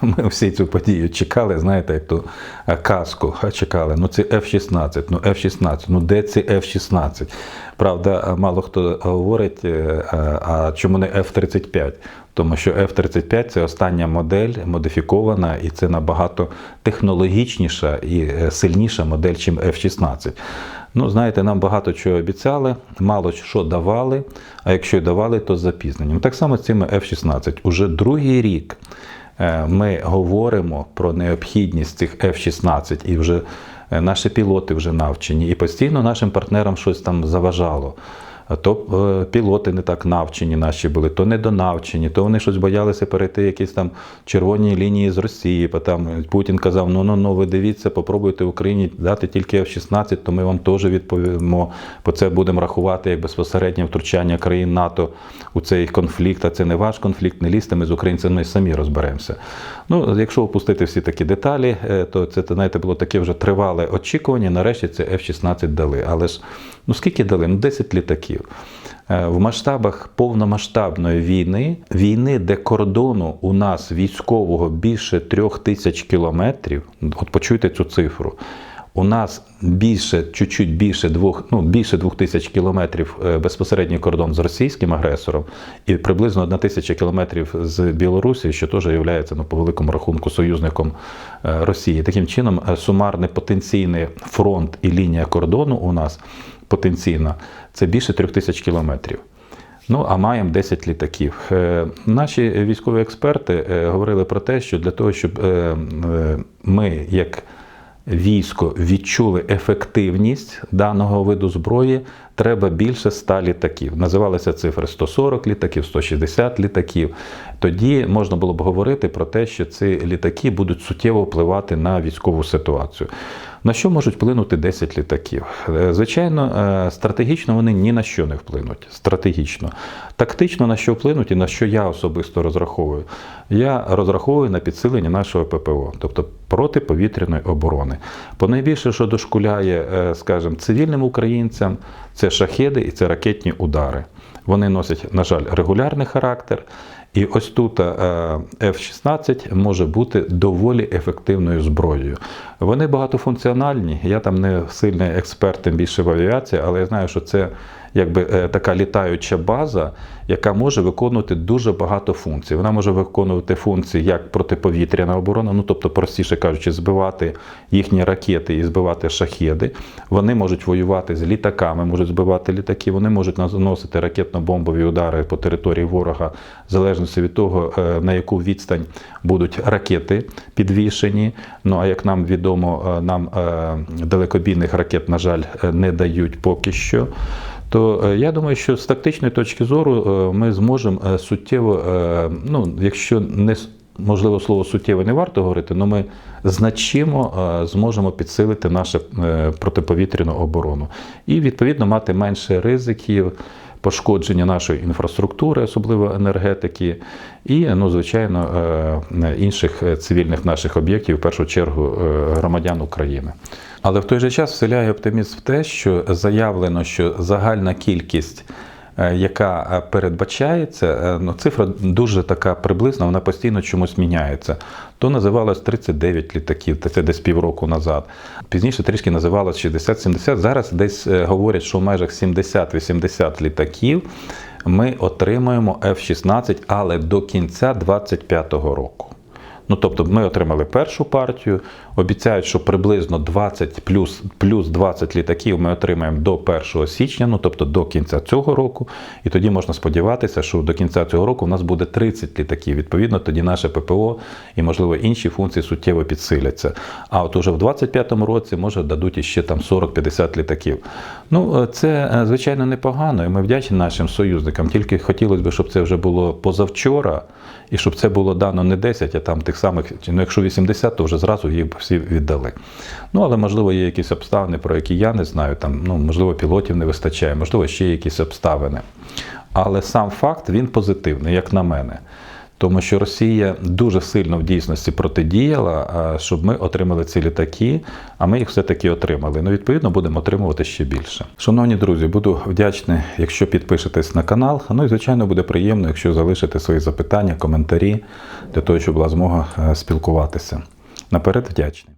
Ми всі цю подію чекали, знаєте, як ту е, казку чекали. Ну це F-16, ну F-16, ну де ці F-16? Правда, е, мало хто говорить, е, а чому не F-35? Тому що F-35 це остання модель, модифікована, і це набагато технологічніша і сильніша модель, чим F-16. Ну, знаєте, нам багато чого обіцяли, мало що давали, а якщо й давали, то з запізненням. Так само з цими F-16. Уже другий рік ми говоримо про необхідність цих F-16 і вже е, наші пілоти вже навчені, і постійно нашим партнерам щось там заважало. То е, пілоти не так навчені наші були, то недонавчені, то вони щось боялися перейти якісь там червоні лінії з Росії. Бо там Путін казав: ну ну ну ви дивіться, попробуйте Україні дати тільки F-16, то ми вам теж відповімо. Бо це будемо рахувати як безпосереднє втручання країн НАТО у цей конфлікт. А це не ваш конфлікт, не лізьте, ми з українцями самі розберемося. Ну, якщо опустити всі такі деталі, е, то це знаєте, було таке вже тривале очікування. Нарешті це F-16 дали. Але ж ну скільки дали? Ну 10 літаків. Е, В масштабах повномасштабної війни, війни, де кордону у нас військового більше трьох тисяч кілометрів, от почуйте цю цифру. У нас більше, чуть-чуть більше двох, ну більше двох тисяч кілометрів е, безпосередній кордон з російським агресором, і приблизно одна тисяча кілометрів з Білорусі, що теж є ну, по великому рахунку союзником е, Росії. Таким чином, е, сумарний потенційний фронт і лінія кордону у нас потенційна це більше трьох тисяч кілометрів. Ну, а маємо 10 літаків. Наші військові експерти говорили про те, що для того, щоб ми, як військо, відчули ефективність даного виду зброї, треба більше 100 літаків. Називалися цифри 140 літаків, 160 літаків. Тоді можна було б говорити про те, що ці літаки будуть суттєво впливати на військову ситуацію. На що можуть вплинути 10 літаків? Е, Звичайно, е, стратегічно вони ні на що не вплинуть. Стратегічно. Тактично на що вплинуть і на що я особисто розраховую? Я розраховую на підсилення нашого ППО, тобто протиповітряної оборони. Бо найбільше, що дошкуляє, е, скажімо, цивільним українцям, це шахеди і це ракетні удари. Вони носять, на жаль, регулярний характер. І ось тут е, F-16 може бути доволі ефективною зброєю. Вони багатофункціональні. Я там не сильний експерт, тим більше в авіації, але я знаю, що це якби е, така літаюча база, яка може виконувати дуже багато функцій. Вона може виконувати функції як протиповітряна оборона, ну тобто, простіше кажучи, збивати їхні ракети і збивати шахеди. Вони можуть воювати з літаками, можуть збивати літаки, вони можуть наносити ракетно-бомбові удари по території ворога, в залежності від того, е, на яку відстань будуть ракети підвішені. Ну а як нам відомо, е, нам далекобійних ракет, на жаль, не дають поки що. То е, я думаю, що з тактичної точки зору е, ми зможемо е, суттєво, ну якщо не можливо слово суттєво не варто говорити, але ми значимо зможемо підсилити нашу протиповітряну оборону і відповідно мати менше ризиків. Пошкодження нашої інфраструктури, особливо енергетики, і, ну, звичайно, е, інших е, цивільних наших об'єктів, в першу чергу е, громадян України. Але в той же час вселяє оптимізм в те, що заявлено, що загальна кількість, яка е, передбачається, е, ну, цифра дуже така приблизна, вона постійно чомусь міняється. То називалось 39 літаків, це десь півроку назад. Пізніше трішки називалось 60-70. Зараз десь е, говорять, що в межах 70-80 літаків ми отримаємо F-16, але до кінця 2025 року. Ну, тобто ми отримали першу партію, обіцяють, що приблизно 20 плюс, плюс 20 літаків ми отримаємо до 1 січня, ну тобто до кінця цього року. І тоді можна сподіватися, що до кінця цього року у нас буде 30 літаків. Відповідно, тоді наше ППО і, можливо, інші функції суттєво підсиляться. А от уже в 2025 році, може, дадуть іще там 40-50 літаків. Ну, е, це, е, звичайно, непогано, і ми вдячні нашим союзникам. Тільки хотілося б, щоб це вже було позавчора, і щоб це було дано не 10, а там тих самих, ну якщо 80, то вже зразу їх всі віддали. Ну, але можливо є якісь обставини, про які я не знаю. Там, ну, можливо, пілотів не вистачає, можливо, ще якісь обставини. Але сам факт він позитивний, як на мене. Тому що Росія дуже сильно в дійсності протидіяла, щоб ми отримали ці літаки, а ми їх все-таки отримали. Ну, відповідно, будемо отримувати ще більше. Шановні друзі, буду вдячний, якщо підпишетесь на канал. Ну і звичайно буде приємно, якщо залишите свої запитання, коментарі для того, щоб була змога е, спілкуватися. Наперед вдячний.